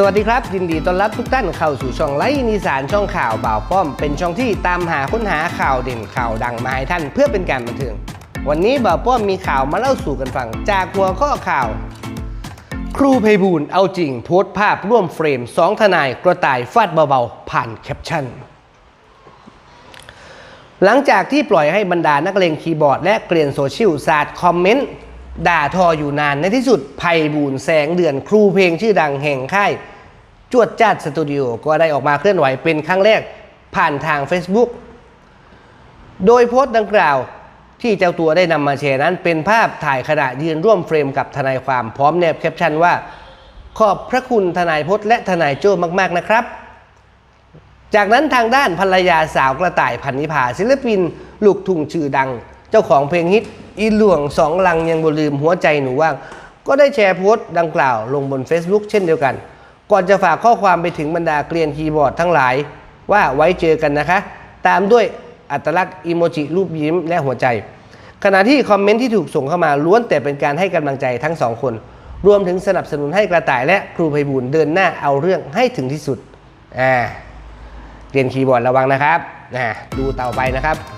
สวัสดีครับ ยินดีต้อนรับทุกท่านเข้าสู่ช่องไลฟ์นิสานช่องข่าวบ่าวป้อม เป็นช่องที่ตามหาค้นหาข่าวเด่นข่าวดังมาให้ท่านเพื่อเป็นการบันเทิงวันนี้บ่าวป้อมมีข่าวมาเล่าสู่กันฟัง จากหัวข้อข่าว ครูไพบูลเอาจริงโพสต์ภาพร่วมเฟรมสองทนายกระต่ายฟาดเบาๆ ผ่านแคปชั่น หลังจากที่ปล่อยให้บรรดานักเลงคีย์บอร์ด และเกลียนโซเชียลสาดคอมเมนต์ ด่าทออยู่นานในที่สุดไพบูลแสงเดือนครูเพลงชื่อดังแห่งค่าย จวดจ้าดสตูดิโอก็ได้ออกมาเคลื่อนไหวเป็นครั้งแรกผ่านทาง Facebook โดยโพสต์ดังกล่าวที่เจ้าตัวได้นำมาแชร์นั้น เป็นภาพถ่ายขณะยืนร่วมเฟรมกับทนายความพร้อมแนบแคปชั่นว่า ขอบพระคุณทนายพจน์และทนายโจ้มากๆนะครับ จากนั้นทางด้านภรรยาสาวกระต่ายพันนิพาศิลปิน ลูกทุ่งชื่อดัง เจ้าของเพลงฮิต อีหลวงสองลังยังบ่ลืมหัวใจหนูว่าง ก็ได้แชร์โพสต์ดังกล่าวลงบน Facebook เช่นเดียวกัน ก่อนจะฝากข้อความไปถึงบรรดาเกลียนคีย์บอร์ดทั้งหลาย ว่าไว้เจอกันนะคะ ตามด้วยอัตลักษณ์อิโมจิรูปยิ้มและหัวใจ ขณะที่คอมเมนต์ที่ถูกส่งเข้ามาล้วนแต่เป็นการให้กำลังใจทั้งสองคน รวมถึงสนับสนุนให้กระต่ายและครูไพบูลเดินหน้าเอาเรื่องให้ถึงที่สุดอ่าเรียนคีย์บอร์ดระวังนะครับนะดูต่อไปนะครับ